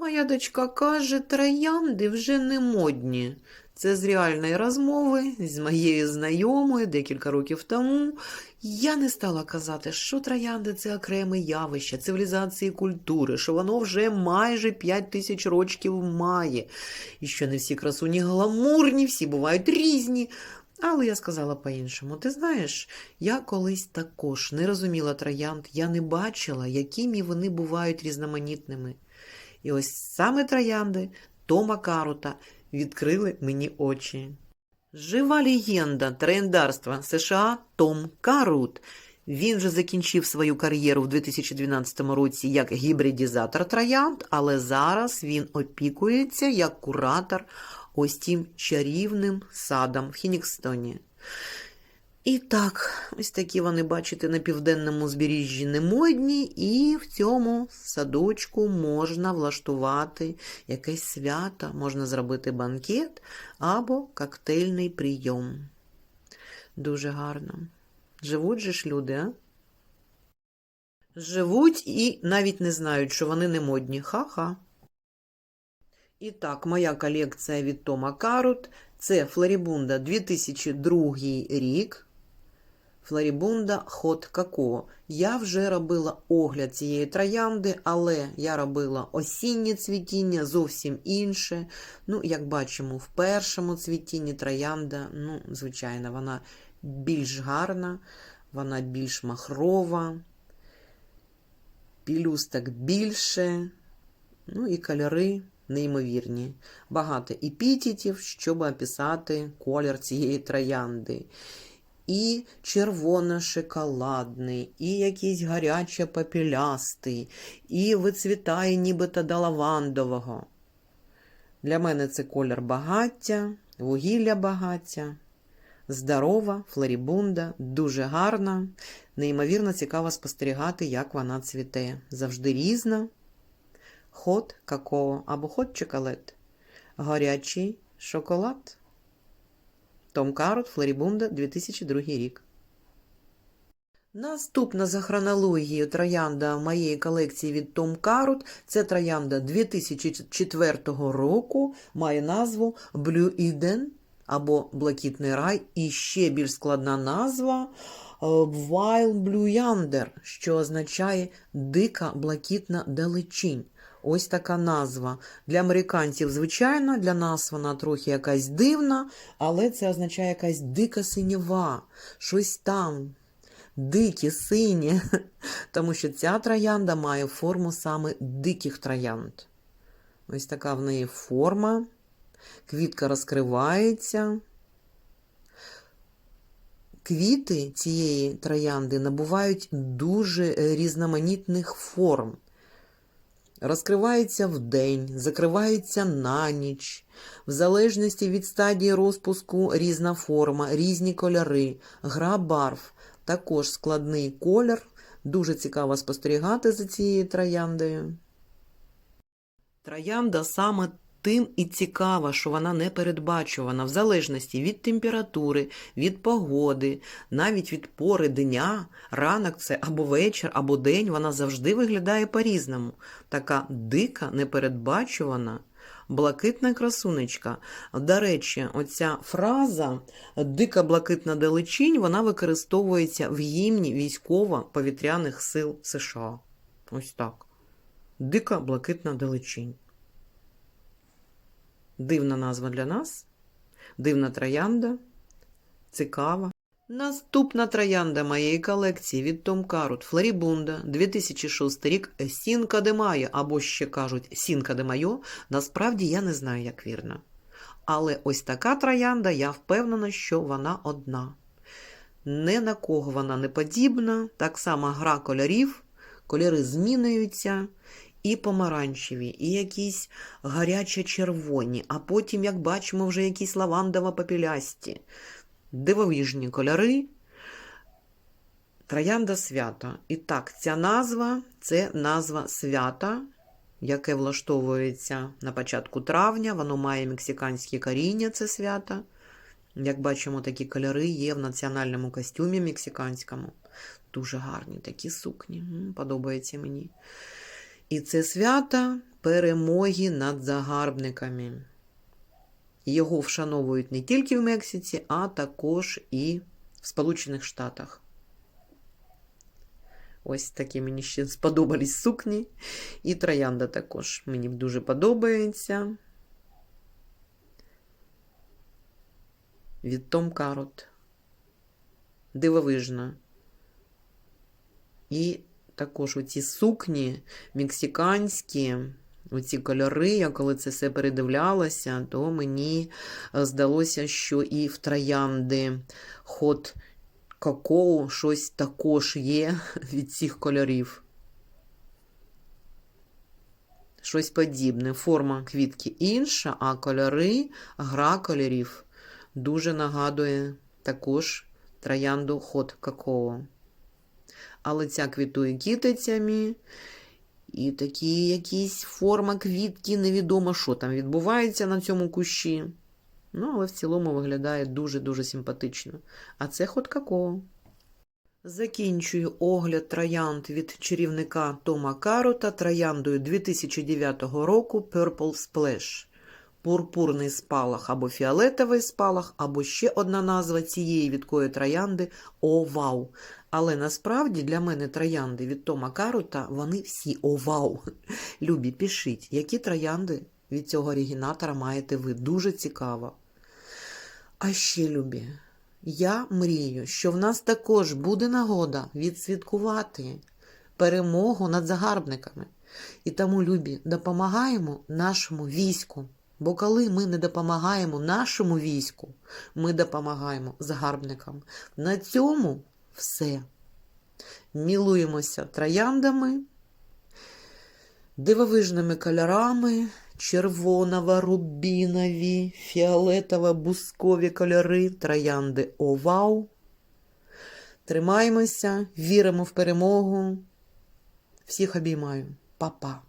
Моя дочка каже, троянди вже не модні. Це з реальної розмови з моєю знайомою декілька років тому. Я не стала казати, що троянди це окреме явище цивілізації культури, що воно вже майже 5 тисяч років має, і що не всі красуні гламурні, всі бувають різні. Але я сказала по-іншому. Ти знаєш, я колись також не розуміла троянд, я не бачила, якими вони бувають різноманітними. І ось саме троянди Тома Карута відкрили мені очі. Жива легенда трендарства США Том Карут. Він вже закінчив свою кар'єру в 2012 році як гібридізатор троянд, але зараз він опікується як куратор ось тим чарівним садом в Хінікстоні. І так, ось такі вони, бачите, на південному узбережжі не модні, і в цьому садочку можна влаштувати якесь свято, можна зробити банкет або коктейльний прийом. Дуже гарно. Живуть же ж люди, а? Живуть і навіть не знають, що вони не модні. Ха-ха. І так, моя колекція від Тома Карут це Флорібунда 2002 рік. Флорібунда Хот Како. Я вже робила огляд цієї троянди, але я робила осіннє цвітіння, зовсім інше. Ну, як бачимо, в першому цвітінні троянда, ну, звичайно, вона більш гарна, вона більш махрова, пілюсток більше, ну і кольори неймовірні. Багато епітетів, щоб описати колір цієї троянди. І червоно-шоколадний, і якийсь гаряче папілястий, і вицвітає нібито до лавандового. Для мене це колір багаття, вугілля багаття. Здорова, флорібунда, дуже гарна. Неймовірно цікаво спостерігати, як вона цвіте. Завжди різна. Хот какао або хот чоколад. Гарячий шоколад. Том Карот, Флорібунда, 2002 рік. Наступна за хронологією троянда моєї колекції від Том Карут це троянда 2004 року, має назву Blue Eden або Блакитний рай, і ще більш складна назва Wild Blue Yonder, що означає дика блакитна далечінь. Ось така назва. Для американців, звичайно, для нас вона трохи якась дивна, але це означає якась дика синєва, щось там, дикі, сині. Тому що ця троянда має форму саме диких троянд. Ось така в неї форма. Квітка розкривається. Квіти цієї троянди набувають дуже різноманітних форм. Розкривається вдень, закривається на ніч. В залежності від стадії розпуску різна форма, різні кольори, гра барв, також складний колір. Дуже цікаво спостерігати за цією трояндою. Троянда саме тим і цікава, що вона непередбачувана в залежності від температури, від погоди, навіть від пори дня, ранок це або вечір, або день, вона завжди виглядає по-різному. Така дика, непередбачувана. Блакитна красунечка. До речі, оця фраза дика блакитна далечінь вона використовується в гімні військово-повітряних сил США. Ось так. Дика блакитна далечінь. Дивна назва для нас, дивна троянда, цікава. Наступна троянда моєї колекції від Том Карут Флорібунда 2006 рік Сінка де Майо, або ще кажуть Сінка де Майо. Насправді я не знаю, як вірно. Але ось така троянда, я впевнена, що вона одна. Не на кого вона не подібна, так само гра кольорів, кольори змінюються, і помаранчеві, і якісь гарячо-червоні, а потім, як бачимо, вже якісь лавандово-попілясті. Дивовижні кольори. Троянда свята. І так, ця назва це назва свята, яке влаштовується на початку травня. Воно має мексиканське коріння, це свято. Як бачимо, такі кольори є в національному костюмі мексиканському. Дуже гарні такі сукні. Подобається мені. І це свято перемоги над загарбниками. Його вшановують не тільки в Мексиці, а також і в Сполучених Штатах. Ось такі мені ще сподобались сукні. І троянда також мені дуже подобається. Від Том Карот. Дивовижна. І також оці сукні мексиканські, оці кольори, я коли це все передивлялася, то мені е, здалося, що і в троянди ход какоу щось також є від цих кольорів. Щось подібне. Форма квітки інша, а кольори, гра кольорів дуже нагадує також троянду ход какоу. Але ця квітує кітицями, і такі якісь форма квітки, невідомо, що там відбувається на цьому кущі. Ну, але в цілому виглядає дуже-дуже симпатично. А це ход какоу. Закінчую огляд троянд від чарівника Тома Карота трояндою 2009 року Purple Splash. Пурпурний спалах або фіолетовий спалах, або ще одна назва цієї відкої троянди О, вау! Але насправді для мене троянди від Тома Карота вони всі о, вау! Любі, пишіть, які троянди від цього оригінатора маєте ви. Дуже цікаво. А ще, любі, я мрію, що в нас також буде нагода відсвяткувати перемогу над загарбниками. І тому, любі, допомагаємо нашому війську. Бо коли ми не допомагаємо нашому війську, ми допомагаємо загарбникам. На цьому все. Мілуємося трояндами, дивовижними кольорами, червоново-рубінові, фіолетово-бускові кольори, троянди овау. Тримаємося, віримо в перемогу. Всіх обіймаю. Па-па.